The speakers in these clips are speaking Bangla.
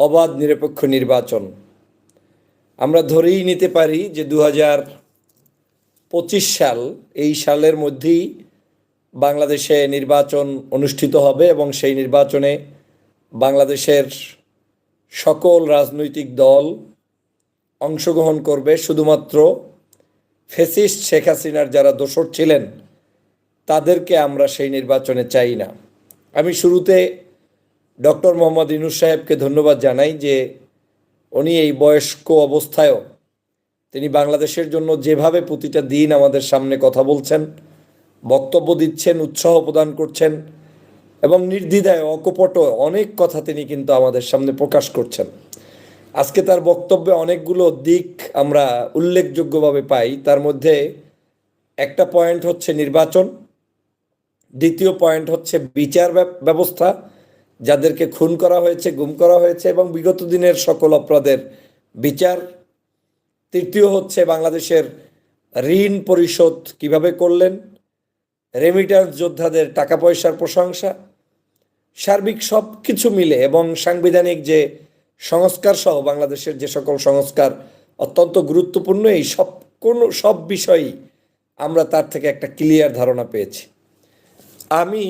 অবাধ নিরপেক্ষ নির্বাচন। আমরা ধরেই নিতে পারি যে দু পঁচিশ সাল, এই সালের মধ্যেই বাংলাদেশে নির্বাচন অনুষ্ঠিত হবে এবং সেই নির্বাচনে বাংলাদেশের সকল রাজনৈতিক দল অংশগ্রহণ করবে। শুধুমাত্র ফেসিস্ট শেখ হাসিনার যারা দোসর ছিলেন, তাদেরকে আমরা সেই নির্বাচনে চাই না। আমি শুরুতে ডক্টর মোহাম্মদ ইনুস সাহেবকে ধন্যবাদ জানাই যে উনি এই বয়স্ক অবস্থায়ও তিনি বাংলাদেশের জন্য যেভাবে প্রতিটা দিন আমাদের সামনে কথা বলছেন, বক্তব্য দিচ্ছেন, উৎসাহ প্রদান করছেন এবং নির্দ্বিধায় অকপট অনেক কথা তিনি কিন্তু আমাদের সামনে প্রকাশ করছেন। আজকে তার বক্তব্যে অনেকগুলো দিক আমরা উল্লেখযোগ্যভাবে পাই। তার মধ্যে একটা পয়েন্ট হচ্ছে নির্বাচন, দ্বিতীয় পয়েন্ট হচ্ছে বিচার ব্যব- ব্যবস্থা যাদেরকে খুন করা হয়েছে, গুম করা হয়েছে এবং বিগত দিনের সকল অপরাধের বিচার। তৃতীয় হচ্ছে বাংলাদেশের ঋণ পরিশোধ কীভাবে করলেন? রেমিটান্স যোদ্ধাদের টাকা পয়সার প্রশংসা। সার্বিক সব কিছু মিলে এবং সাংবিধানিক যে সংস্কার সহ বাংলাদেশের যে সকল সংস্কার অত্যন্ত গুরুত্বপূর্ণ, এই সব কোনো, সব বিষয়ই আমরা তার থেকে একটা ক্লিয়ার ধারণা পেয়েছি। আমি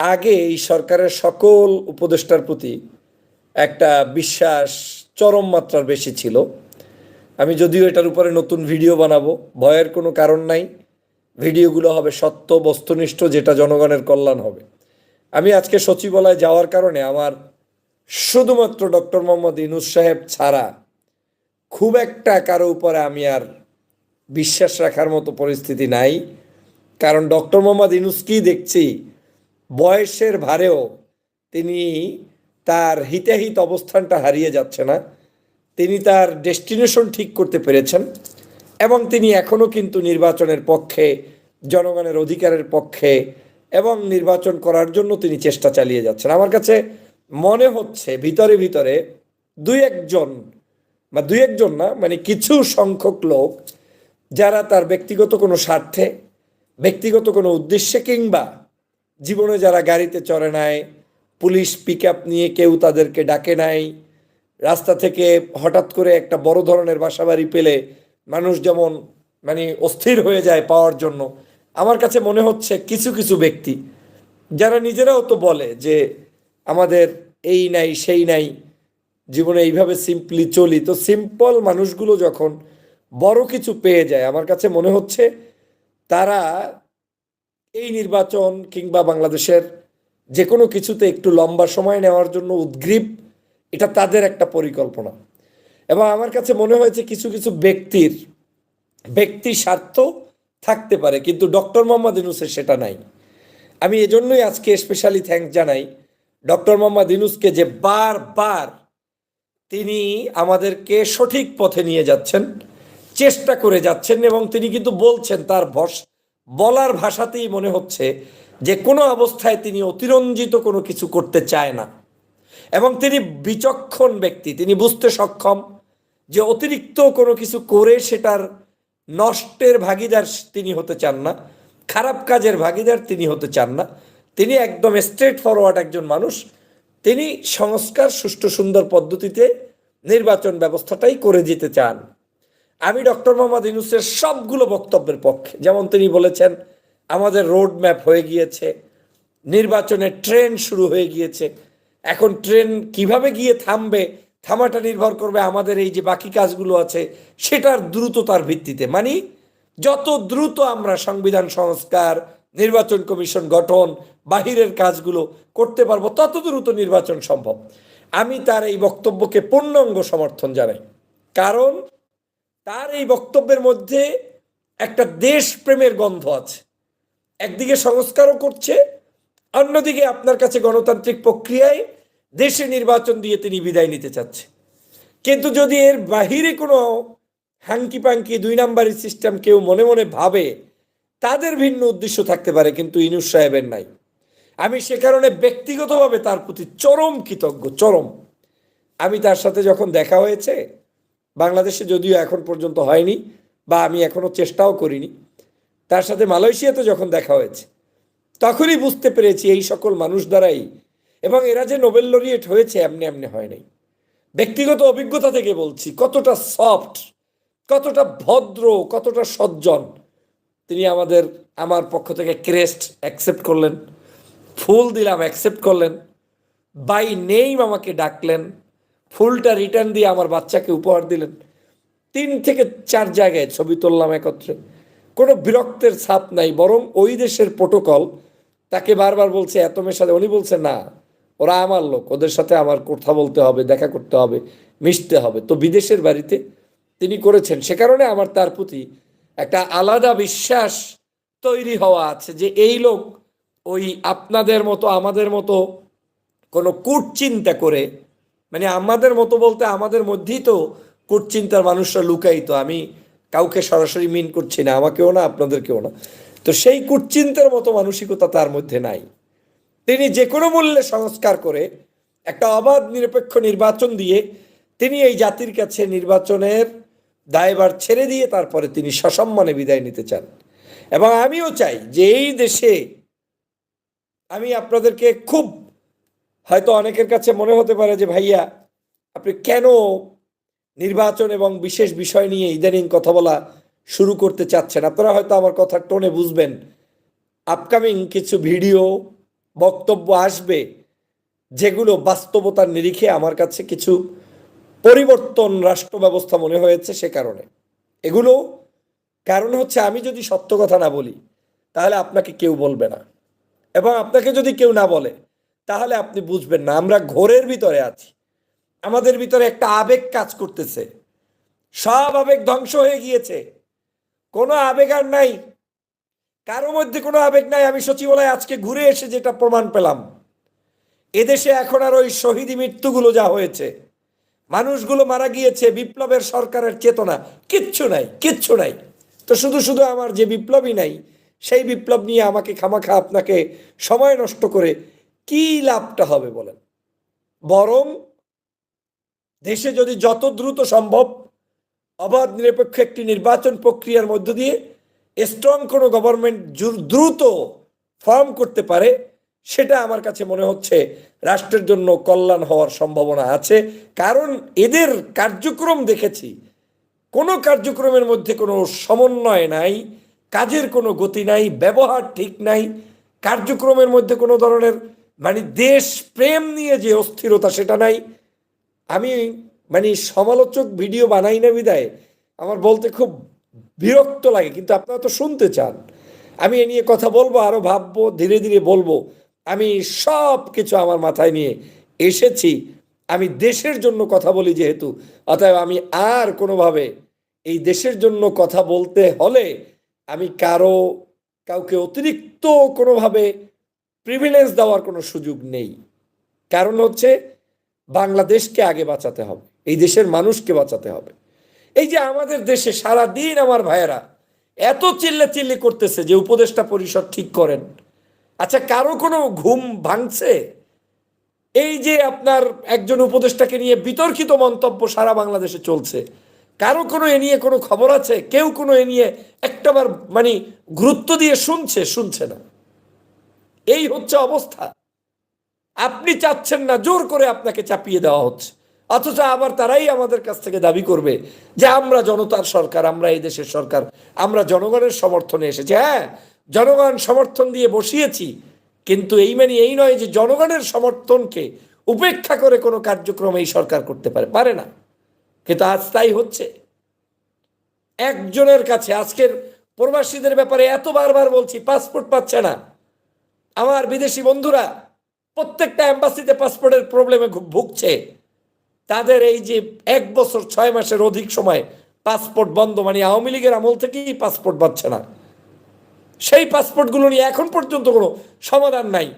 আগে এই সরকারের সকল উপদেষ্টার প্রতি একটা বিশ্বাস চরম মাত্রার বেশি ছিল। আমি যদিও এটার উপরে নতুন ভিডিও বানাবো, ভয়ের কোনো কারণ নাই। ভিডিওগুলো হবে সত্য, বস্তুনিষ্ঠ, যেটা জনগণের কল্যাণ হবে। আমি আজকে সচিবালয়ে যাওয়ার কারণে আমার শুধুমাত্র ডক্টর মোহাম্মদ ইনুস সাহেব ছাড়া খুব একটা কারও উপরে আমি আর বিশ্বাস রাখার মতো পরিস্থিতি নাই। কারণ ডক্টর মোহাম্মদ ইনুসকেই দেখছি বয়সের ভারেও তিনি তার হিতাহিত অবস্থানটা হারিয়ে যাচ্ছে না। তিনি তার ডেস্টিনেশন ঠিক করতে পেরেছেন এবং তিনি এখনও কিন্তু নির্বাচনের পক্ষে, জনগণের অধিকারের পক্ষে এবং নির্বাচন করার জন্য তিনি চেষ্টা চালিয়ে যাচ্ছেন। আমার কাছে মনে হচ্ছে ভিতরে ভিতরে দুই একজন বা দুই একজন না মানে কিছু সংখ্যক লোক যারা তার ব্যক্তিগত কোনো স্বার্থে, ব্যক্তিগত কোনো উদ্দেশ্যে কিংবা জীবনে যারা গাড়িতে চড়ে নাই, পুলিশ পিক নিয়ে কেউ তাদেরকে ডাকে নাই, রাস্তা থেকে হঠাৎ করে একটা বড় ধরনের বাসাবাড়ি পেলে মানুষ যেমন মানে অস্থির হয়ে যায় পাওয়ার জন্য। আমার কাছে মনে হচ্ছে কিছু কিছু ব্যক্তি, যারা নিজেরাও তো বলে যে আমাদের এই নাই, সেই নাই, জীবনে এইভাবে সিম্পলি চলি। তো সিম্পল মানুষগুলো যখন বড় কিছু পেয়ে যায়, আমার কাছে মনে হচ্ছে তারা এই নির্বাচন কিংবা বাংলাদেশের যে কোনো কিছুতে একটু লম্বা সময় নেওয়ার জন্য উদ্গ্রীব, এটা তাদের একটা পরিকল্পনা। এবং আমার কাছে মনে হয়েছে কিছু কিছু ব্যক্তির, ব্যক্তি স্বার্থ থাকতে পারে, কিন্তু ডক্টর মোহাম্মদ ইনুসের সেটা নাই। আমি এজন্যই আজকে স্পেশালি থ্যাঙ্কস জানাই ডক্টর মোহাম্মদ ইনুসকে যে বারবার তিনি আমাদেরকে সঠিক পথে নিয়ে যাচ্ছেন, চেষ্টা করে যাচ্ছেন এবং তিনি কিন্তু বলছেন তার ভস বলার ভাষাতেই মনে হচ্ছে যে কোনো অবস্থায় তিনি অতিরঞ্জিত কোনো কিছু করতে চায় না। এবং তিনি বিচক্ষণ ব্যক্তি, তিনি বুঝতে সক্ষম যে অতিরিক্ত কোনো কিছু করে সেটার নষ্টের ভাগিদার তিনি হতে চান না, খারাপ কাজের ভাগিদার তিনি হতে চান না। তিনি একদম স্ট্রেট ফরওয়ার্ড একজন মানুষ। তিনি সংস্কার, সুষ্ঠু, সুন্দর পদ্ধতিতে নির্বাচন ব্যবস্থাটাই করে যেতে চান। আমি ডক্টর মোহাম্মদ ইউনুসের সবগুলো বক্তব্যের পক্ষে, যেমন তিনি বলেছেন, আমাদের রোড ম্যাপ হয়ে গিয়েছে, নির্বাচনের ট্রেন শুরু হয়ে গিয়েছে, এখন ট্রেন কীভাবে গিয়ে থামবে, থামাটা নির্ভর করবে আমাদের এই যে বাকি কাজগুলো আছে, সেটার দ্রুততার ভিত্তিতে। মানে যত দ্রুত আমরা সংবিধান, সংস্কার, নির্বাচন কমিশন গঠন, বাহিরের কাজগুলো করতে পারব, তত দ্রুত নির্বাচন সম্ভব। আমি তার এই বক্তব্যকে পূর্ণাঙ্গ সমর্থন জানাই। কারণ তার এই বক্তব্যের মধ্যে একটা দেশপ্রেমের গন্ধ আছে। একদিকে সংস্কারও করছে, অন্যদিকে আপনার কাছে গণতান্ত্রিক প্রক্রিয়ায় দেশে নির্বাচন দিয়ে তিনি বিদায় নিতে চাচ্ছে। কিন্তু যদি এর বাহিরে কোনো হাঙ্কি পাঙ্কি দুই নাম্বারি সিস্টেম কেউ মনে মনে ভাবে, তাদের ভিন্ন উদ্দেশ্য থাকতে পারে, কিন্তু ইনুস সাহেবের নাই। আমি সে কারণে ব্যক্তিগতভাবে তার প্রতি চরম কৃতজ্ঞ, চরম। আমি তার সাথে যখন দেখা হয়েছে বাংলাদেশে যদিও এখন পর্যন্ত হয়নি বা আমি এখনও চেষ্টাও করিনি, তার সাথে মালয়েশিয়াতে যখন দেখা হয়েছে, তখনই বুঝতে পেরেছি এই সকল মানুষ দ্বারাই এবং এরা যে নোবেল লরিয়েট হয়েছে এমনি এমনি হয় নাই। ব্যক্তিগত অভিজ্ঞতা থেকে বলছি, কতটা সফট, কতটা ভদ্র, কতটা সজ্জন তিনি আমাদের, আমার পক্ষ থেকে ক্রেস্ট অ্যাকসেপ্ট করলেন, ফুল দিলাম অ্যাকসেপ্ট করলেন, বাই নেইম আমাকে ডাকলেন ফুলটা রিটার্ন দিয়ে আমার বাচ্চাকে উপহার দিলেন। তিন থেকে চার জায়গায় ছবি তুললাম একত্রে। কোনো বিরক্তের ছাপ নাই, বরং ওই দেশের প্রোটোকল, তাকে বারবার বলছে, এত মেশাতে উনি বলছে, না, ওরা আমার লোক, ওদের সাথে আমার কথা বলতে হবে, দেখা করতে হবে, মিশতে হবে। তো বিদেশের বাড়িতে তিনি করেছেন। সে কারণে আমার তার প্রতি একটা আলাদা বিশ্বাস তৈরি হওয়া আছে যে এই লোক ওই আপনাদের মতো, আমাদের মতো কোনো কুটচিন্তা করে মানে আমাদের মতো বলতে আমাদের মধ্যেই তো কুটচিন্তার মানুষরা লুকাই তো আমি কাউকে সরাসরি মিন করছি না, আমাকেও না, আপনাদেরকেও না। তো সেই কুটচিন্তার মতো মানসিকতা তার মধ্যে নাই। তিনি যে কোনো মূল্যে সংস্কার করে একটা অবাধ নিরপেক্ষ নির্বাচন দিয়ে তিনি এই জাতির কাছে নির্বাচনের দায়বার ছেড়ে দিয়ে তারপরে তিনি সসম্মানে বিদায় নিতে চান। এবং আমিও চাই যে এই দেশে আমি আপনাদেরকে খুব হয়তো অনেকের কাছে মনে হতে পারে যে, ভাইয়া, আপনি কেন নির্বাচন এবং বিশেষ বিষয় নিয়ে ইদানিং কথা বলা শুরু করতে চাচ্ছেন? আপনারা হয়তো আমার কথার টোনে বুঝবেন। আপকামিং কিছু ভিডিও, বক্তব্য আসবে, যেগুলো বাস্তবতার নিরিখে আমার কাছে কিছু পরিবর্তন রাষ্ট্র ব্যবস্থা মনে হয়েছে সে কারণে। এগুলো কারণ হচ্ছে আমি যদি সত্য কথা না বলি, তাহলে আপনাকে কেউ বলবে না। এবং আপনাকে যদি কেউ না বলে তাহলে আপনি বুঝবেন না, আমরা ঘোরের ভিতরে আছি। আমাদের ভিতরে একটা আবেগ কাজ করতেছে। সব আবেগ ধ্বংস হয়ে গিয়েছে। কোনো আবেগ আর নাই। কারও মধ্যে কোনো আবেগ নাই। আমি সচিবালয়ে আজকে ঘুরে এসে যেটা প্রমাণ পেলাম, এদেশে এখন আর ওই শহীদি মৃত্যুগুলো যা হয়েছে, মানুষগুলো মারা গিয়েছে বিপ্লবের সরকারের চেতনা। কিচ্ছু নাই কিচ্ছু নাই। তো শুধু শুধু আমার যে বিপ্লবই নাই, সেই বিপ্লব নিয়ে আমাকে খামাখা আপনাকে সময় নষ্ট করে কি লাভটা হবে বলেন? বরং দেশে যদি যত দ্রুত সম্ভব অবাধ নিরপেক্ষ একটি নির্বাচন প্রক্রিয়ার মধ্য দিয়ে স্ট্রং কোনো গভর্নমেন্ট দ্রুত ফর্ম করতে পারে, সেটা আমার কাছে মনে হচ্ছে রাষ্ট্রের জন্য কল্যাণ হওয়ার সম্ভাবনা আছে। কারণ এদের কার্যক্রম দেখেছি, কোনো কার্যক্রমের মধ্যে কোনো সমন্বয় নাই, কাজের কোনো গতি নাই, ব্যবহার ঠিক নাই, কার্যক্রমের মধ্যে কোনো ধরনের মানে দেশ প্রেম নিয়ে যে অস্থিরতা, সেটা নাই। আমি মানে সমালোচক ভিডিও বানাই না বিদায়। আমার বলতে খুব বিরক্ত লাগে, কিন্তু আপনারা তো শুনতে চান। আমি এ নিয়ে কথা বলব আরও ভাববো, ধীরে ধীরে বলব। আমি সব কিছু আমার মাথায় নিয়ে এসেছি। আমি দেশের জন্য কথা বলি যেহেতু, অতএব আমি আর কোনোভাবে এই দেশের জন্য কথা বলতে হলে আমি কারও, কাউকে অতিরিক্ত কোনোভাবে প্রিভিলেন্স দেওয়ার কোনো সুযোগ নেই। কারণ হচ্ছে বাংলাদেশকে আগে বাঁচাতে হবে, এই দেশের মানুষকে বাঁচাতে হবে। এই যে আমাদের দেশে সারা দিন আমার ভাইয়েরা এত চিল্লে চিল্লি করতেছে যে উপদেষ্টা পরিষদ ঠিক করেন। আচ্ছা কারও কোনো ঘুম ভাঙছে? এই যে আপনার একজন উপদেষ্টাকে নিয়ে বিতর্কিত মন্তব্য সারা বাংলাদেশে চলছে। কারও কোনো এ নিয়ে কোনো খবর আছে? কেউ কোনো এ নিয়ে একটাবার মানে গুরুত্ব দিয়ে শুনছে শুনছে না। এই হচ্ছে অবস্থা। আপনি চাচ্ছেন না জোর করে আপনাকে চাপিয়ে দেওয়া হচ্ছে। অথচ আবার তারাই আমাদের কাছ থেকে দাবি করবে যে আমরা জনতার সরকার, আমরা এই দেশের সরকার, আমরা জনগণের সমর্থনে এসেছি। হ্যাঁ জনগণ সমর্থন দিয়ে বসিয়েছি, কিন্তু এই মানে এই নয় যে জনগণের সমর্থনকে উপেক্ষা করে কোনো কার্যক্রম এই সরকার করতে পারে পারে না। কিন্তু আজ তাই হচ্ছে। একজনের কাছে আজকের প্রবাসীদের ব্যাপারে এত বারবার বলছি, পাসপোর্ট পাচ্ছে না। আমার বিদেশি বন্ধুরা, প্রত্যেকটা অ্যাম্বাসিতে পাসপোর্টের প্রবলেমে ভুগছে। তাদের এই যে এক বছর ছয় মাসের অধিক সময় পাসপোর্ট বন্ধ মানে আওয়ামী লীগের আমল থেকেই পাসপোর্ট পাচ্ছে না। সেই পাসপোর্টগুলো নিয়ে এখন পর্যন্ত কোনো সমাধান নাই।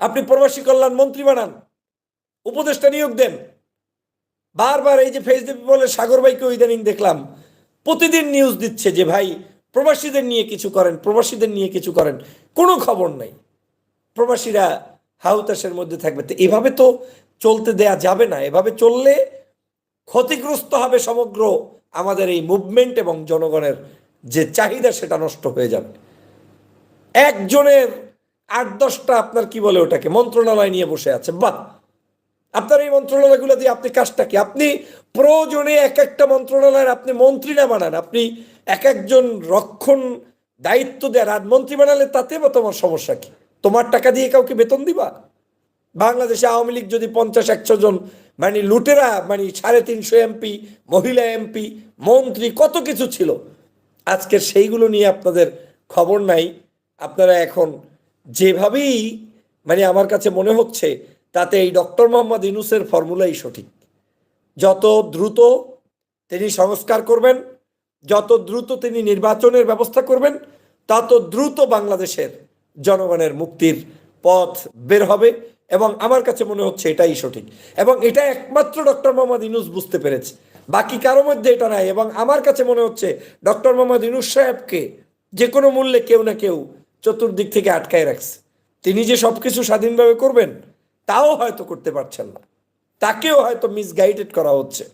আপনি প্রবাসী কল্যাণ মন্ত্রী বানান, উপদেষ্টা নিয়োগ দেন। বারবার এই যে ফেসবুক বলে, সাগর ভাইকে ইদানিং দেখলাম। প্রতিদিন নিউজ দিচ্ছে যে, ভাই প্রবাসীদের নিয়ে কিছু করেন, প্রবাসীদের নিয়ে কিছু করেন, কোনো খবর নাই। প্রবাসীরা হাউতাসের মধ্যে থাকবে। তো এভাবে তো চলতে দেয়া যাবে না। এভাবে চললে ক্ষতিগ্রস্ত হবে সমগ্র আমাদের এই মুভমেন্ট এবং জনগণের যে চাহিদা, সেটা নষ্ট হয়ে যাবে। একজনের আট দশটা আপনার কি বলে ওটাকে? মন্ত্রণালয় নিয়ে বসে আছে। বাহ! আপনার এই মন্ত্রণালয়গুলো দিয়ে আপনি কাজটা কি? আপনি প্রয়োজনে এক একটা মন্ত্রণালয়ের আপনি মন্ত্রী না বানান, আপনি এক একজন রক্ষণ দায়িত্ব দেন। আর মন্ত্রী বানালে তাতে বা তোমার সমস্যা কি? তোমার টাকা দিয়ে কাউকে বেতন দিবা? বাংলাদেশে আওয়ামী লীগ যদি পঞ্চাশ একশো জন মানে লুটেরা মানে সাড়ে তিনশো এমপি, মহিলা এমপি, মন্ত্রী, কত কিছু ছিল। আজকের সেইগুলো নিয়ে আপনাদের খবর নাই। আপনারা এখন যেভাবেই মানে আমার কাছে মনে হচ্ছে তাতে এই ডক্টর মোহাম্মদ ইনুসের ফর্মুলাই সঠিক। যত দ্রুত তিনি সংস্কার করবেন, যত দ্রুত তিনি নির্বাচনের ব্যবস্থা করবেন, তত দ্রুত বাংলাদেশের জনগণের মুক্তির পথ বের হবে এবং আমার কাছে মনে হচ্ছে এটাই সঠিক। এবং এটা একমাত্র ডক্টর মোহাম্মদ ইনুস বুঝতে পেরেছে। বাকি কারও মধ্যে এটা নাই এবং আমার কাছে মনে হচ্ছে ডক্টর মোহাম্মদ ইনুস সাহেবকে যে কোনো মূল্যে কেউ না কেউ চতুর্দিক থেকে আটকায় রাখছে। তিনি যে সব কিছু স্বাধীনভাবে করবেন তাও হয়তো করতে পারছেন না। তাকেও হয়তো মিসগাইডেড করা হচ্ছে।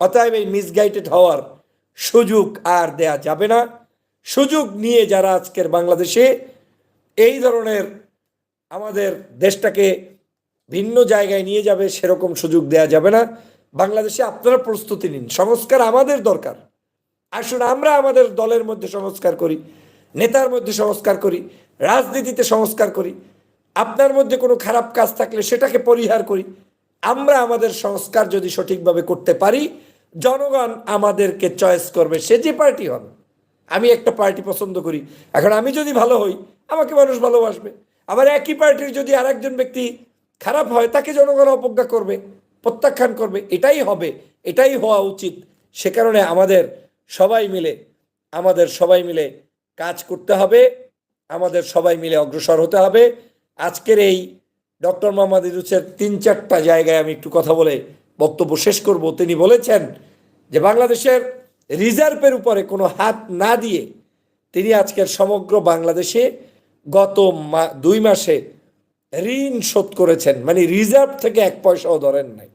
অতএব এই মিসগাইডেড হওয়ার সুযোগ আর দেয়া যাবে না। সুযোগ নিয়ে যারা আজকের বাংলাদেশে এই ধরনের আমাদের দেশটাকে ভিন্ন জায়গায় নিয়ে যাবে, সেরকম সুযোগ দেয়া যাবে না। বাংলাদেশে আপনারা প্রস্তুতি নিন। সংস্কার আমাদের দরকার। আসুন আমরা আমাদের দলের মধ্যে সংস্কার করি, নেতার মধ্যে সংস্কার করি, রাজনীতিতে সংস্কার করি। আপনার মধ্যে কোনো খারাপ কাজ থাকলে সেটাকে পরিহার করি। আমরা আমাদের সংস্কার যদি সঠিকভাবে করতে পারি, জনগণ আমাদেরকে চয়েস করবে, সে যে পার্টি হন। আমি একটা পার্টি পছন্দ করি। এখন আমি যদি ভালো হই, আমাকে মানুষ ভালোবাসবে। আবার একই পার্টির যদি আরেকজন ব্যক্তি খারাপ হয়, তাকে জনগণ অবজ্ঞা করবে, প্রত্যাখ্যান করবে। এটাই হবে, এটাই হওয়া উচিত। সে কারণে আমাদের সবাই মিলে, আমাদের সবাই মিলে কাজ করতে হবে। আমাদের সবাই মিলে অগ্রসর হতে হবে। আজকের এই ডক্টর মোহাম্মদ ইউনুসের তিন চারটা জায়গায় আমি একটু কথা বলে বক্তব্য শেষ করব। তিনি বলেছেন যে বাংলাদেশের রিজার্ভের উপরে কোনো হাত না দিয়ে তিনি আজকের সমগ্র বাংলাদেশে গত দুই মাসে ঋণ শোধ করেছেন। মানে রিজার্ভ থেকে এক পয়সাও ধরেন নাই।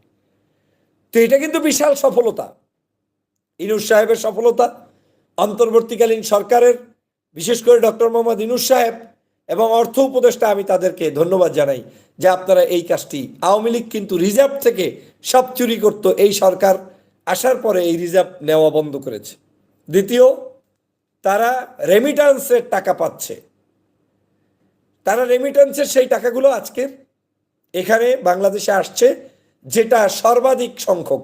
তো এটা কিন্তু বিশাল সফলতা। ইনুস সাহেবের সফলতা, অন্তর্বর্তীকালীন সরকারের, বিশেষ করে ডক্টর মোহাম্মদ ইনুস সাহেব এবং অর্থ উপদেষ্টা আমি তাদেরকে ধন্যবাদ জানাই যে আপনারা এই কাজটি, আওয়ামী লীগ কিন্তু রিজার্ভ থেকে সব চুরি করতো এই সরকার, আসার পরে এই রিজার্ভ নেওয়া বন্ধ করেছে। দ্বিতীয়, তারা রেমিটান্সের টাকা পাচ্ছে। তারা রেমিটেন্সের সেই টাকাগুলো আজকের এখানে বাংলাদেশে আসছে, যেটা সর্বাধিক সংখ্যক।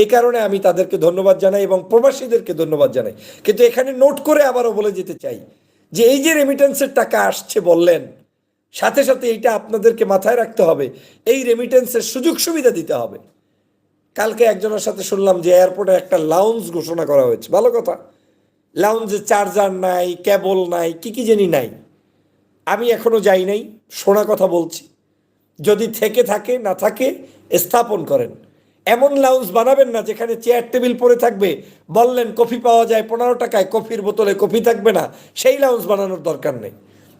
এই কারণে আমি তাদেরকে ধন্যবাদ জানাই এবং প্রবাসীদেরকে ধন্যবাদ জানাই। কিন্তু এখানে নোট করে আবারও বলে যেতে চাই যে এই যে রেমিটেন্সের টাকা আসছে বললেন, সাথে সাথে এইটা আপনাদেরকে মাথায় রাখতে হবে, এই রেমিটেন্সের সুযোগ সুবিধা দিতে হবে। কালকে একজনের সাথে শুনলাম যে এয়ারপোর্টে একটা লাউঞ্জ ঘোষণা করা হয়েছে। ভালো কথা। লাউঞ্জে চার্জার নাই কেবল নাই, কি কি জানি নাই। আমি এখনও যাই নাই, শোনা কথা বলছি। যদি থেকে থাকে, না থাকে, স্থাপন করেন। এমন লাউঞ্জ বানাবেন না যেখানে চেয়ার টেবিল পরে থাকবে। বললেন, কফি পাওয়া যায় পনেরো টাকায়, কফির বোতলে কফি থাকবে না। সেই লাউঞ্জ বানানোর দরকার নেই।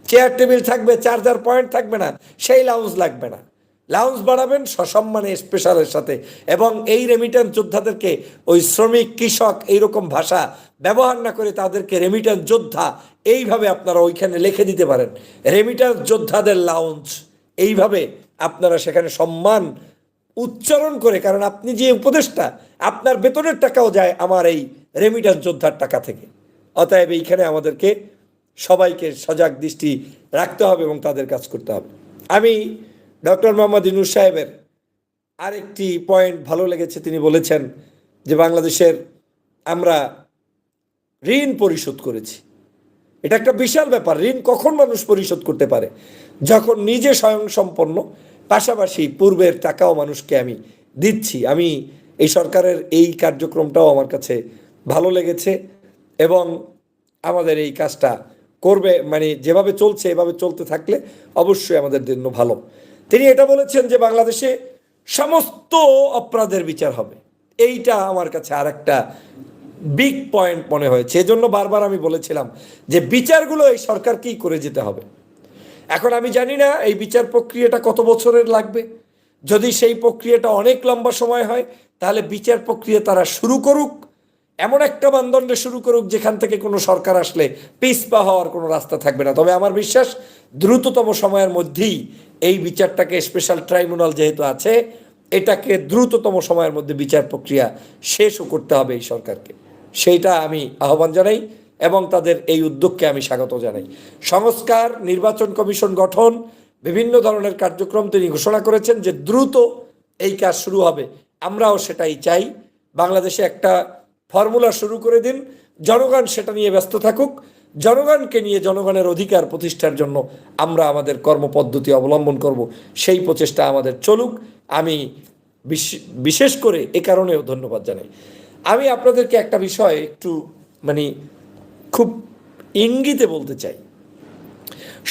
চেয়ার টেবিল থাকবে চার্জার পয়েন্ট থাকবে না, সেই লাউঞ্জ লাগবে না। লাউঞ্জ বানাবেন সসম্মানে স্পেশালের সাথে এবং এই রেমিটেন্স যোদ্ধাদেরকে, ওই শ্রমিক, কৃষক, এইরকম ভাষা ব্যবহার না করে তাদেরকে রেমিটেন্স যোদ্ধা, এইভাবে আপনারা ওইখানে লিখে দিতে পারেন। রেমিটেন্স যোদ্ধাদের লাউঞ্জ এইভাবে আপনারা সেখানে সম্মান উচ্চারণ করে, কারণ আপনি যে উপদেশটা আপনার বেতনের টাকাও যায় আমার এই রেমিটেন্স যোদ্ধার টাকা থেকে। অতএব এইখানে আমাদেরকে সবাইকে সজাগ দৃষ্টি রাখতে হবে এবং তাদের কাজ করতে হবে। আমি ডক্টর মোহাম্মদ ইনুস সাহেবের আরেকটি পয়েন্ট ভালো লেগেছে, তিনি বলেছেন যে বাংলাদেশের আমরা ঋণ পরিশোধ করেছি। এটা একটা বিশাল ব্যাপার, ঋণ কখন মানুষ পরিশোধ করতে পারে? যখন নিজে স্বয়ংসম্পন্ন পাশাপাশি পূর্বের টাকাও মানুষকে আমি দিচ্ছি। আমি এই সরকারের এই কার্যক্রমটাও আমার কাছে ভালো লেগেছে এবং আমাদের এই কাজটা করবে মানে যেভাবে চলছে, এভাবে চলতে থাকলে অবশ্যই আমাদের জন্য ভালো। তিনি এটা বলেছেন যে বাংলাদেশে সমস্ত অপরাধের বিচার হবে। এইটা আমার কাছে আর একটা বিগ পয়েন্ট মনে হয়েছে। এজন্য বারবার আমি বলেছিলাম যে বিচারগুলো এই সরকারকেই করে যেতে হবে। এখন আমি জানি না এই বিচার প্রক্রিয়াটা কত বছরের লাগবে। যদি সেই প্রক্রিয়াটা অনেক লম্বা সময় হয়, তাহলে বিচার প্রক্রিয়া তারা শুরু করুক, এমন একটা মানদণ্ডে শুরু করুক যেখান থেকে কোনো সরকার আসলে পিছপা হওয়ার কোনো রাস্তা থাকবে না। তবে আমার বিশ্বাস, দ্রুততম সময়ের মধ্যেই এই বিচারটাকে স্পেশাল ট্রাইব্যুনাল যেহেতু আছে, এটাকে দ্রুততম সময়ের মধ্যে বিচার প্রক্রিয়া শেষও করতে হবে এই সরকারকে। সেইটা আমি আহ্বান জানাই। এবং তাদের এই উদ্যোগকে আমি স্বাগত জানাই। সংস্কার, নির্বাচন কমিশন গঠন, বিভিন্ন ধরনের কার্যক্রম তিনি ঘোষণা করেছেন যে দ্রুত এই কাজ শুরু হবে। আমরাও সেটাই চাই। বাংলাদেশে একটা ফর্মুলা শুরু করে দিন। জনগণ সেটা নিয়ে ব্যস্ত থাকুক। জনগণকে নিয়ে জনগণের অধিকার প্রতিষ্ঠার জন্য আমরা আমাদের কর্মপদ্ধতি অবলম্বন করব। সেই প্রচেষ্টা আমাদের চলুক। আমি বিশ- বিশেষ করে এ কারণেও ধন্যবাদ জানাই। আমি আপনাদেরকে একটা বিষয় একটু মানে খুব ইঙ্গিতে বলতে চাই।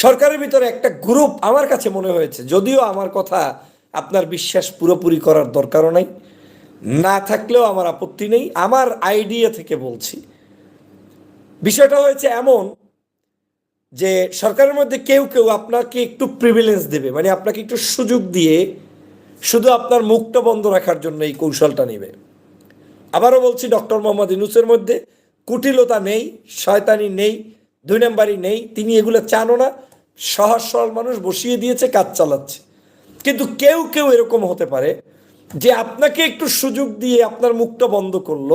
সরকারের ভিতরে একটা গ্রুপ আমার কাছে মনে হয়েছে, যদিও আমার কথা আপনার বিশ্বাস পুরোপুরি করার দরকারও নাই, না থাকলেও আমার আপত্তি নেই, আমার আইডিয়া থেকে বলছি। বিষয়টা হয়েছে এমন যে সরকারের মধ্যে কেউ কেউ আপনাকে একটু প্রিভিলেন্স দেবে মানে আপনাকে একটু সুযোগ দিয়ে শুধু আপনার মুখটা বন্ধ রাখার জন্য এই কৌশলটা নেবে। আবারও বলছি, ডক্টর মোহাম্মদ ইনুসের মধ্যে কুটিলতা নেই, শয়তানি নেই, দুই নাম্বারই নেই, তিনি এগুলো চানও না। সহজ সরল মানুষ বসিয়ে দিয়েছে, কাজ চালাচ্ছে। কিন্তু কেউ কেউ এরকম হতে পারে যে আপনাকে একটু সুযোগ দিয়ে আপনার মুখটা বন্ধ করল,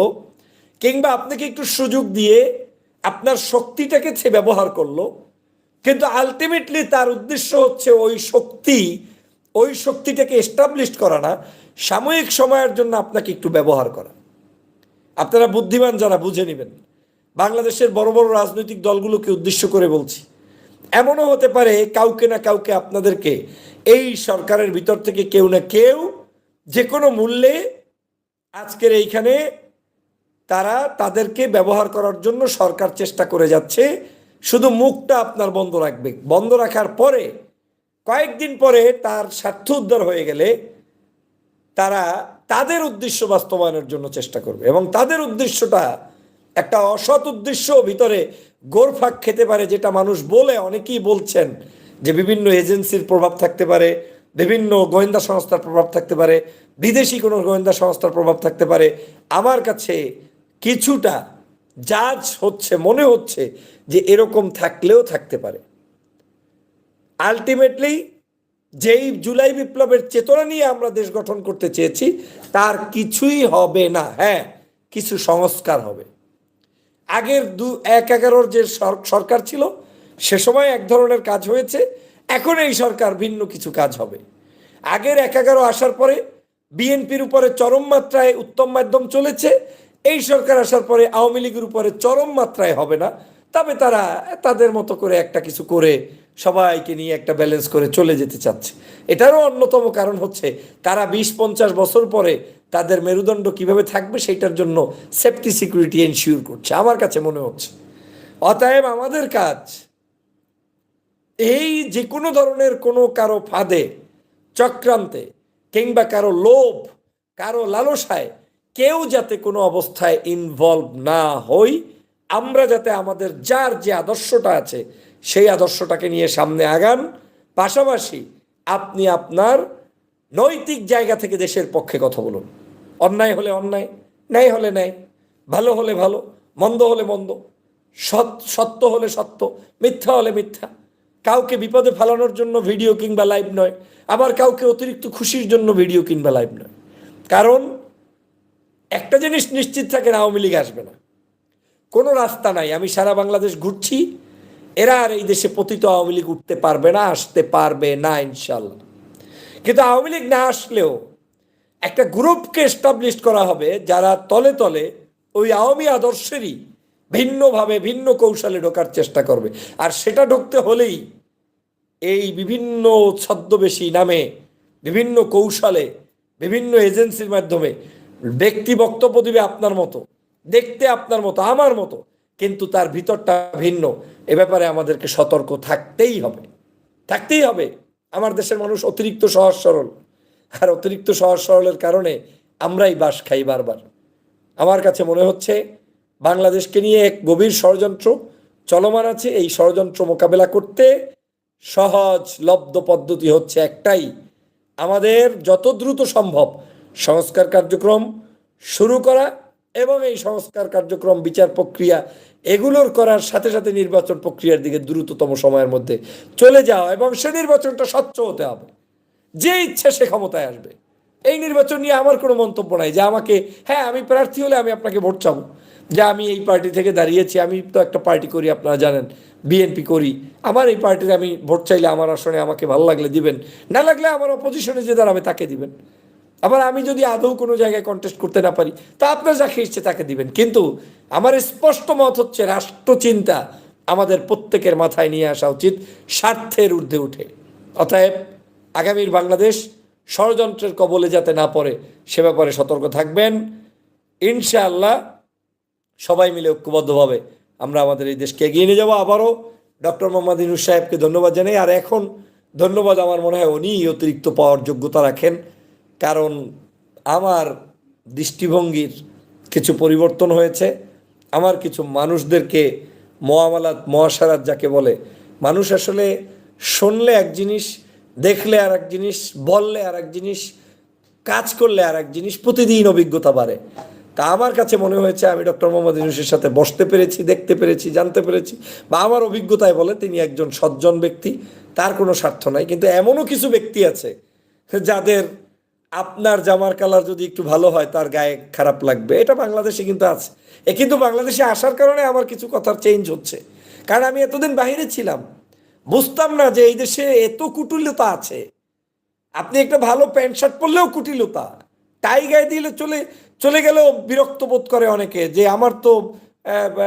কিংবা আপনাকে একটু সুযোগ দিয়ে আপনার শক্তিটাকে সে ব্যবহার করল, কিন্তু আলটিমেটলি তার উদ্দেশ্য হচ্ছে ওই শক্তি, ওই শক্তিটাকে এস্টাবলিশ করা না, সাময়িক সময়ের জন্য আপনাকে একটু ব্যবহার করা। আপনারা বুদ্ধিমান যারা, বুঝে নেবেন। বাংলাদেশের বড় বড় রাজনৈতিক দলগুলোকে উদ্দেশ্য করে বলছি। এমনও হতে পারে কাউকে না কাউকে আপনাদেরকে এই সরকারের ভিতর থেকে কেউ না কেউ যে কোনো মূল্যে আজকের এইখানে তারা তাদেরকে ব্যবহার করার জন্য সরকার চেষ্টা করে যাচ্ছে। শুধু মুখটা আপনার বন্ধ রাখবে। বন্ধ রাখার পরে কয়েকদিন পরে তার স্বার্থ উদ্ধার হয়ে গেলে তারা তাদের উদ্দেশ্য বাস্তবায়নের জন্য চেষ্টা করবে এবং তাদের উদ্দেশ্যটা একটা অসৎ উদ্দেশ্য ভিতরে গোরফাক খেতে পারে, যেটা মানুষ বলে, অনেকেই বলছেন যে বিভিন্ন এজেন্সির প্রভাব থাকতে পারে, বিভিন্ন গোয়েন্দা সংস্থার প্রভাব থাকতে পারে, বিদেশি কোনো গোয়েন্দা সংস্থার প্রভাব থাকতে পারে। আমার কাছে কিছুটা জাজ হচ্ছে, মনে হচ্ছে যে এরকম থাকলেও থাকতে পারে। আলটিমেটলি যেই জুলাই বিপ্লবের চেতনা নিয়ে আমরা দেশ গঠন করতে চেয়েছি, তার কিছুই হবে না। হ্যাঁ কিছু সংস্কার হবে। আগের দু, এক এগারোর যে সরকার ছিল, সে সময় এক ধরনের কাজ হয়েছে। এখন এই সরকার ভিন্ন কিছু কাজ হবে। আগের এক এগারো আসার পরে বিএনপির উপরে চরম মাত্রায় উত্তম মাধ্যম চলেছে। এই সরকার আসার পরে আওয়ামী লীগের উপরে চরম মাত্রায় হবে না। তবে তারা, তাদের মতো করে একটা কিছু করে সবাইকে নিয়ে একটা ব্যালেন্স করে চলে যেতে চাচ্ছে। এটারও অন্যতম কারণ হচ্ছে, তারা বিশ পঞ্চাশ বছর পরে তাদের মেরুদণ্ড কীভাবে থাকবে সেটার জন্য সেফটি সিকিউরিটি এনশিওর করছে। আমার কাছে মনে হচ্ছে। অতএব আমাদের কাজ এই যে কোনো ধরনের কোনো কারও ফাঁদে, চক্রান্তে কিংবা কারও লোভ, কারও লালসায় কেউ যাতে কোনো অবস্থায় ইনভলভ না হই, আমরা যাতে আমাদের যার যে আদর্শটা আছে সেই আদর্শটাকে নিয়ে সামনে আগান। পাশাপাশি আপনি আপনার নৈতিক জায়গা থেকে দেশের পক্ষে কথা বলুন। অন্যায় হলে অন্যায়, ন্যায় হলে ন্যায়, ভালো হলে ভালো, মন্দ হলে মন্দ, সৎ, সত্য হলে সত্য, মিথ্যা হলে মিথ্যা, কাউকে বিপদে ফেলানোর জন্য ভিডিও কিংবা লাইভ নয়, আবার কাউকে অতিরিক্ত খুশির জন্য ভিডিও কিংবা লাইভ নয়। কারণ একটা জিনিস নিশ্চিত থাকেন আওয়ামী লীগ আসবে না। কোনো রাস্তা নাই। আমি সারা বাংলাদেশ ঘুরছি এরা আর এই দেশে পতিত আওয়ামী লীগ উঠতে পারবে না, আসতে পারবে না ইনশাল্লাহ কিন্তু আওয়ামী লীগ না আসলেও একটা গ্রুপকে এস্টাবলিশ করা হবে যারা তলে তলে ওই আওয়ামী আদর্শেরই ভিন্নভাবে, ভিন্ন কৌশলে ঢোকার চেষ্টা করবে। আর সেটা ঢুকতে হলেই এই বিভিন্ন ছদ্মবেশী নামে, বিভিন্ন কৌশলে, বিভিন্ন এজেন্সির মাধ্যমে, ব্যক্তি বক্তব্য দিবে আপনার মতো, দেখতে আপনার মতো, আমার মতো কিন্তু তার ভিতরটা ভিন্ন। এ ব্যাপারে আমাদেরকে সতর্ক থাকতেই হবে। থাকতেই হবে। আমার দেশের মানুষ অতিরিক্ত সহজ সরল। আর অতিরিক্ত সহজ সরলের কারণে আমরাই বাস খাই বারবার। আমার কাছে মনে হচ্ছে, বাংলাদেশকে নিয়ে এক গভীর ষড়যন্ত্র চলমান আছে। এই ষড়যন্ত্র মোকাবেলা করতে সহজ লব্ধ পদ্ধতি হচ্ছে একটাই। আমাদের যত দ্রুত সম্ভব সংস্কার কার্যক্রম শুরু করা এবং এই সংস্কার কার্যক্রম, বিচার প্রক্রিয়া এগুলোর করার সাথে সাথে নির্বাচন প্রক্রিয়ার দিকে দ্রুততম সময়ের মধ্যে চলে যাওয়া এবং সে নির্বাচনটা স্বচ্ছ হতে হবে। যে ইচ্ছে সে ক্ষমতায় আসবে। এই নির্বাচন নিয়ে আমার কোনো মন্তব্য নাই যে আমাকে হ্যাঁ আমি প্রার্থী হলে আমি আপনাকে ভোট চাবো। যে আমি এই পার্টি থেকে দাঁড়িয়েছি, আমি তো একটা পার্টি করি, আপনারা জানেন, বিএনপি করি। আমার এই পার্টিতে আমি ভোট চাইলে আমার আসনে আমাকে ভালো লাগলে দিবেন, না লাগলে আমার অপোজিশনে যে দাঁড়াবে তাকে দিবেন। আবার আমি যদি আদৌ কোনো জায়গায় কন্টেস্ট করতে না পারি, তা আপনার যাকে ইচ্ছে তাকে দিবেন। কিন্তু আমার স্পষ্ট মত হচ্ছে, রাষ্ট্রচিন্তা আমাদের প্রত্যেকের মাথায় নিয়ে আসা উচিত, স্বার্থের ঊর্ধ্বে উঠে। অতএব আগামীর বাংলাদেশ ষড়যন্ত্রের কবলে যাতে না পড়ে, সে ব্যাপারে সতর্ক থাকবেন। ইনশাআল্লাহ সবাই মিলে ঐক্যবদ্ধভাবে আমরা আমাদের এই দেশকে এগিয়ে নিয়ে যাব। আবারও ডক্টর মোহাম্মদ ইনুস সাহেবকে ধন্যবাদ জানাই। আর এখন ধন্যবাদ আমার মনে হয় উনি অতিরিক্ত পাওয়ার যোগ্যতা রাখেন। কারণ আমার দৃষ্টিভঙ্গির কিছু পরিবর্তন হয়েছে। আমার কিছু মানুষদেরকে মোয়ামালাত মহাসারাত যাকে বলে, মানুষ আসলে শুনলে এক জিনিস, দেখলে আর এক জিনিস, বললে আর এক জিনিস, কাজ করলে আর এক জিনিস, প্রতিদিন অভিজ্ঞতা বাড়ে। তা আমার কাছে মনে হয়েছে, আমি ডক্টর মোহাম্মদ ইউনুসের সাথে বসতে পেরেছি, দেখতে পেরেছি, জানতে পেরেছি, বা আমার অভিজ্ঞতায় বলে তিনি একজন সজ্জন ব্যক্তি, তার কোনো স্বার্থ নাই। কিন্তু এমনও কিছু ব্যক্তি আছে যাদের আপনার জামার কালার যদি একটু ভালো হয়, তার গায়ে খারাপ লাগবে। এটা বাংলাদেশে কিন্তু আছে। এ কিন্তু বাংলাদেশে আসার কারণে আমার কিছু কথার চেঞ্জ হচ্ছে। কারণ আমি এতদিন বাহিরে ছিলাম। বুঝতাম না যে এই দেশে এত কুটুলতা আছে। আপনি একটা ভালো প্যান্ট শার্ট পরলেও কুটিলতা। টাই গায়ে দিলে চলে চলে গেলেও বিরক্ত বোধ করে অনেকে যে আমার তো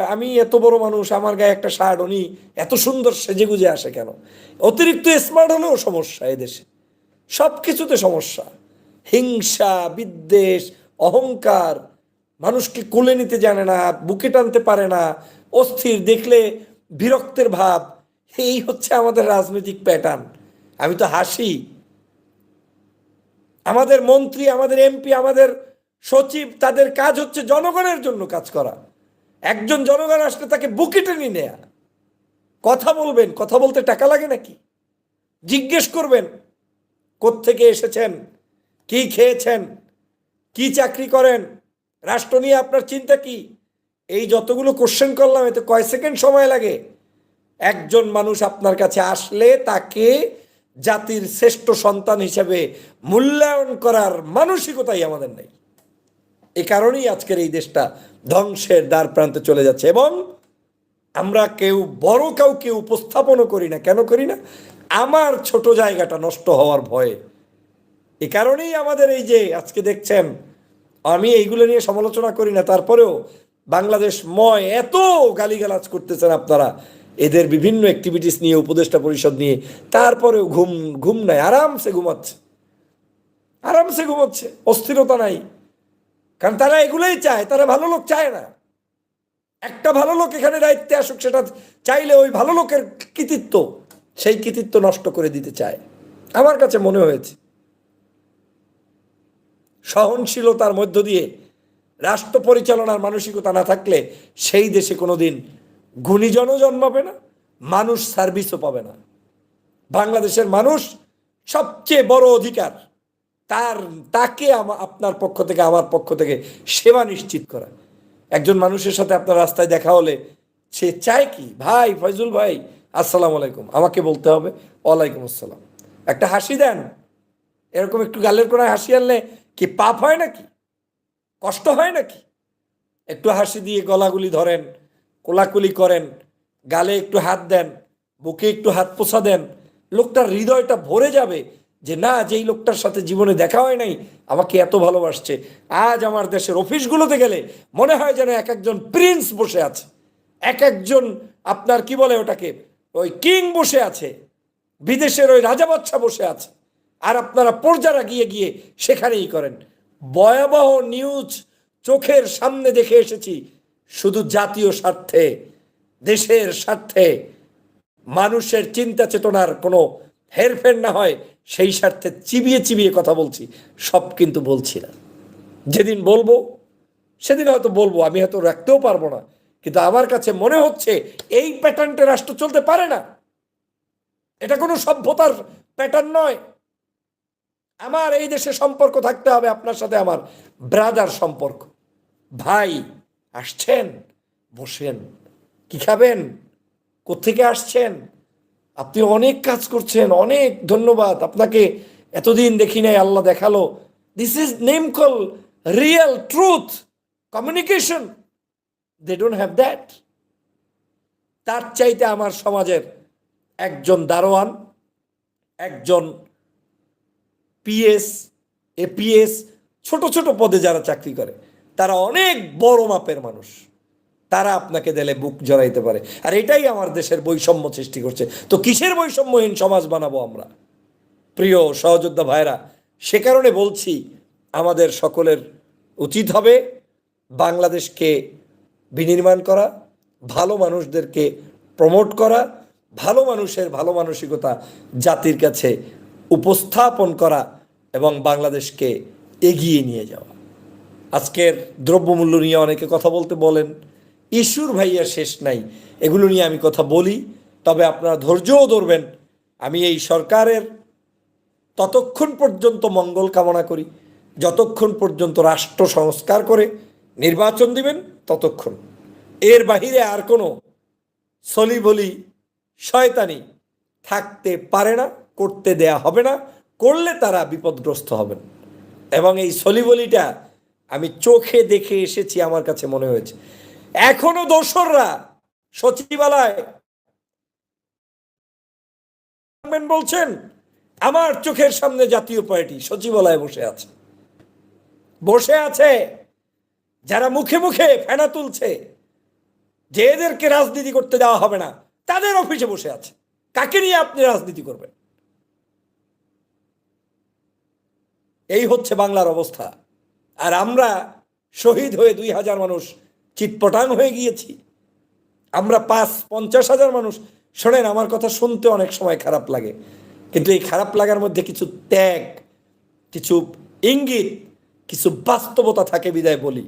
আমি এত বড় মানুষ, আমার গায়ে একটা শার্ট, উনি এত সুন্দর সেজে গুজে আসে কেন? অতিরিক্ত স্মার্ট হলেও সমস্যা এদেশে সব কিছুতে সমস্যা। হিংসা, বিদ্বেষ, অহংকার মানুষকে কোলে নিতে জানে না, বুকে টানতে পারে না, অস্থির দেখলে বিরক্তের ভাব। এই হচ্ছে আমাদের রাজনৈতিক প্যাটার্ন আমি তো হাসি। আমাদের মন্ত্রী, আমাদের এমপি আমাদের সচিব, তাদের কাজ হচ্ছে জনগণের জন্য কাজ করা। একজন জনগণ আসলে তাকে বুকে টেনে নেয়া। কথা বলবেন, কথা বলতে টাকা লাগে নাকি? জিজ্ঞেস করবেন, কোত্থেকে এসেছেন? কি খেয়েছেন? কি চাকরি করেন? রাষ্ট্র নিয়ে আপনার চিন্তা কি? এই যতগুলো কোশ্চেন করলাম, এতে কয় সেকেন্ড সময় লাগে? একজন মানুষ আপনার কাছে আসলে তাকে জাতির শ্রেষ্ঠ সন্তান হিসেবে মূল্যায়ন করার মানসিকতাই আমাদের নেই। এ কারণেই আজকের এই দেশটা ধ্বংসের দ্বার প্রান্তে চলে যাচ্ছে এবং আমরা কেউ বড় কাউকে উপস্থাপনও করি না। কেন করি না? আমার ছোট জায়গাটা নষ্ট হওয়ার ভয়ে। এ কারণেই আমাদের এই যে আজকে দেখছেন, আমি এইগুলো নিয়ে সমালোচনা করি না, তারপরেও বাংলাদেশ ময় এত গালিগালাজ করতেছেন আপনারা, এদের বিভিন্ন অ্যাক্টিভিটিস নিয়ে, উপদেষ্টা পরিষদ নিয়ে, তারপরেও ঘুম ঘুম নাই, আরামসে ঘুমাচ্ছে। আরামসে ঘুমাচ্ছে, অস্থিরতা নাই। কারণ তারা এগুলোই চায়, তারা ভালো লোক চায় না। একটা ভালো লোক এখানে দায়িত্বে আসুক, সেটা চাইলে ওই ভালো লোকের কৃতিত্ব, সেই কৃতিত্ব নষ্ট করে দিতে চায়। আমার কাছে মনে হয়েছে। সহনশীলতার মধ্য দিয়ে রাষ্ট্র পরিচালনার মানসিকতা না থাকলে সেই দেশে কোনোদিন গুণীজনও জন্মাবে না, মানুষ সার্ভিসও পাবে না। বাংলাদেশের মানুষ সবচেয়ে বড় অধিকার তার, তাকে আপনার পক্ষ থেকে, আমার পক্ষ থেকে সেবা নিশ্চিত করা। একজন মানুষের সাথে আপনার রাস্তায় দেখা হলে সে চায় কি, ভাই, ফয়জুল ভাই, আসসালামু আলাইকুম। আমাকে বলতে হবে, ওয়ালাইকুম আসসালাম। একটা হাসি দেন। এরকম একটু গালের কোনায় হাসি আনলে কি পাপ হয় নাকি? কষ্ট হয় নাকি? একটু হাসি দিয়ে গলাগুলি ধরেন, কোলাকুলি করেন, গালে একটু হাত দেন, বুকে একটু হাত পোছা দেন, লোকটার হৃদয়টা ভরে যাবে যে না, যেই লোকটার সাথে জীবনে দেখা হয় নাই, আমাকে এত ভালোবাসছে। আজ আমার দেশের অফিসগুলোতে গেলে মনে হয় যেন এক একজন প্রিন্স বসে আছে। এক একজন আপনার কি বলে ওটাকে? ওই কিং বসে আছে। বিদেশের ওই রাজা বাচ্চা বসে আছে। আর আপনারা পর্যারা গিয়ে গিয়ে সেখানেই করেন। ভয়াবহ নিউজ চোখের সামনে দেখে এসেছি, শুধু জাতীয় স্বার্থে, দেশের স্বার্থে, মানুষের চিন্তা চেতনার কোনো হেরফের না হয়, সেই স্বার্থে চিবিয়ে চিবিয়ে কথা বলছি, সব কিন্তু বলছি না। যেদিন বলব, সেদিন হয়তো বলব, আমি হয়তো রাখতেও পারব না, কিন্তু আমার কাছে মনে হচ্ছে এই প্যাটার্নটা রাষ্ট্র চলতে পারে না। এটা কোনো সভ্যতার প্যাটার্ন নয়। আমার এই দেশে সম্পর্ক থাকতে হবে আপনার সাথে আমার ব্রাদার সম্পর্ক। ভাই, আসছেন? বসেন। কি খাবেন? কোত্থেকে আসছেন? আপনি অনেক কাজ করছেন, অনেক ধন্যবাদ। আপনাকে এতদিন দেখি নাই, আল্লাহ দেখাল। This is name call real truth communication they don't have that তার চাইতে আমার সমাজের একজন দারোয়ান, একজন পিএস, এপিএস, ছোট ছোট পদে যারা চাকরি করে, তারা অনেক বড় মাপের মানুষ। তারা আপনাকে দিলে বুক জড়াইতে পারে। আর এটাই আমার দেশের বৈষম্য সৃষ্টি করছে। তো কিসের বৈষম্যহীন সমাজ বানাবো আমরা? প্রিয় সহযোদ্ধা ভাইরা সে কারণে বলছি, আমাদের সকলের উচিত হবে বাংলাদেশকে বিনির্মাণ করা, ভালো মানুষদেরকে প্রমোট করা, ভালো মানুষের ভালো মানসিকতা জাতির কাছে উপস্থাপন করা এবং বাংলাদেশকে এগিয়ে নিয়ে যাওয়া। আজকের দ্রব্যমূল্য নিয়ে অনেকে কথা বলতে বলেন, ইস্যুর ভাইয়া শেষ নাই, এগুলো নিয়ে আমি কথা বলি, তবে আপনারা ধৈর্যও ধরবেন। আমি এই সরকারের ততক্ষণ পর্যন্ত মঙ্গল কামনা করি, যতক্ষণ পর্যন্ত রাষ্ট্র সংস্কার করে নির্বাচন দিবেন, ততক্ষণ। এর বাহিরে আর কোনো সলি বলি শয়তানি থাকতে পারে না। করতে দেয়া হবে না, করলে তারা বিপদগ্রস্ত হবেন। এবং এই সলিবলিটা আমি চোখে দেখে এসেছি, আমার কাছে মনে হয়েছে। এখনও দোসররা সচিবালয় বলছেন, আমার চোখের সামনে জাতীয় পার্টি সচিবালয়ে বসে আছে। বসে আছে, যারা মুখে মুখে ফেনা তুলছে যে এদেরকে রাজনীতি করতে দেওয়া হবে না, তাদের অফিসে বসে আছে। কাকে নিয়ে আপনি রাজনীতি করবেন? এই হচ্ছে বাংলার অবস্থা। আর আমরা শহীদ হয়ে দুই হাজার মানুষ চিৎপটাং হয়ে গিয়েছি। আমরা পাঁচ, পঞ্চাশ হাজার মানুষ, শোনেন, আমার কথা শুনতে অনেক সময় খারাপ লাগে। কিন্তু এই খারাপ লাগার মধ্যে কিছু ত্যাগ, কিছু ইঙ্গিত, কিছু বাস্তবতা থাকে বিদায় বলি।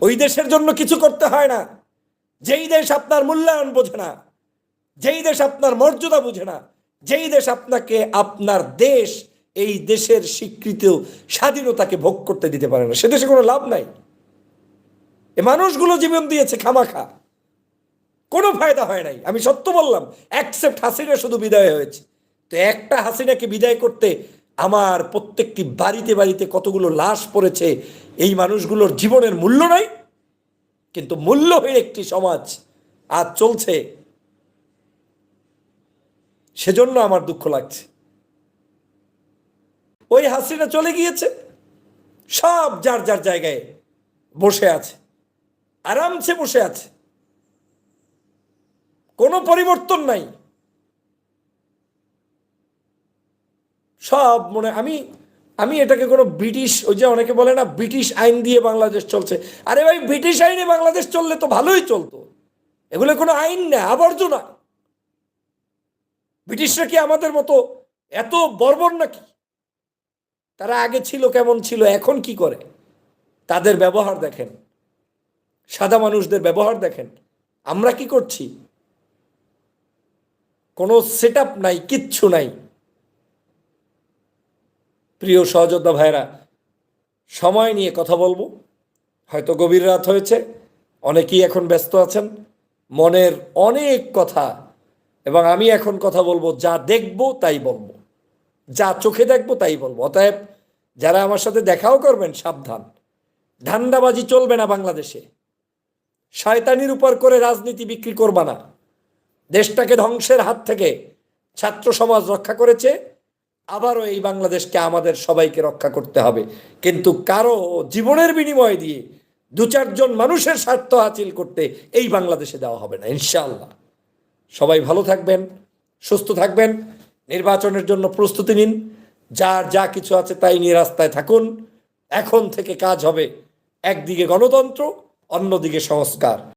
ওই দেশের জন্য কিছু করতে হয় না। যেই দেশ আপনার মূল্যায়ন বোঝে না, যেই দেশ আপনার মর্যাদা বুঝে না, যেই দেশ আপনাকে আপনার দেশ এই দেশের স্বীকৃত স্বাধীনতাকে ভোগ করতে দিতে পারে না। সে দেশে কোনো লাভ নাই। এ মানুষগুলো জীবন দিয়েছে খামাখা। কোনো ফায়দা হয় নাই। আমি সত্য বললাম অ্যাকসেপ্ট হাসিনা শুধু বিদায় হয়েছে। তো একটা হাসিনাকে বিদায় করতে আমার প্রত্যেকটি বাড়িতে বাড়িতে কতগুলো লাশ পড়েছে, এই মানুষগুলোর জীবনের মূল্য নাই। কিন্তু মূল্যহীন একটি সমাজ আজ চলছে। সেজন্য আমার দুঃখ লাগছে। ওই হাসিনা চলে গিয়েছে। সব যার যার জায়গায় বসে আছে। আরামসে বসে আছে। কোনো পরিবর্তন নাই। সব মনে, আমি আমি এটাকে কোনো ব্রিটিশ, ওই যে অনেকে বলে না, ব্রিটিশ আইন দিয়ে বাংলাদেশ চলছে। আরে ভাই, ব্রিটিশ আইনে বাংলাদেশ চললে তো ভালোই চলতো। এগুলো কোনো আইন না, আবর্জনা। ব্রিটিশরা কি আমাদের মতো এত বর্বর নাকি? তারা আগে ছিল কেমন ছিল, এখন কি করে? তাদের ব্যবহার দেখেন। সাদা মানুষদের ব্যবহার দেখেন। আমরা কি করছি? কোনো সেট নাই, কিচ্ছু নাই। প্রিয় সহযোদ্ধা ভাইরা সময় নিয়ে কথা বলব। হয়তো গভীর রাত হয়েছে, অনেকেই এখন ব্যস্ত আছেন। মনের অনেক কথা, এবং আমি এখন কথা বলব, যা দেখব তাই বলব। যা চোখে দেখব তাই বলব। অতএব যারা আমার সাথে দেখাও করবেন, সাবধান। ধান্দাবাজি চলবে না বাংলাদেশে। শয়তানির উপর করে রাজনীতি বিক্রি করবা না। দেশটাকে ধ্বংসের হাত থেকে ছাত্র সমাজ রক্ষা করেছে। আবারও এই বাংলাদেশকে আমাদের সবাইকে রক্ষা করতে হবে। কিন্তু কারও জীবনের বিনিময় দিয়ে দু চারজন মানুষের স্বার্থ হাসিল করতে এই বাংলাদেশে দেওয়া হবে না, ইনশাআল্লাহ। সবাই ভালো থাকবেন, সুস্থ থাকবেন। নির্বাচনের জন্য প্রস্তুতি নিন। যার যা কিছু আছে তাই নিয়ে রাস্তায় থাকুন। এখন থেকে কাজ হবে একদিকে গণতন্ত্র, অন্যদিকে সংস্কার।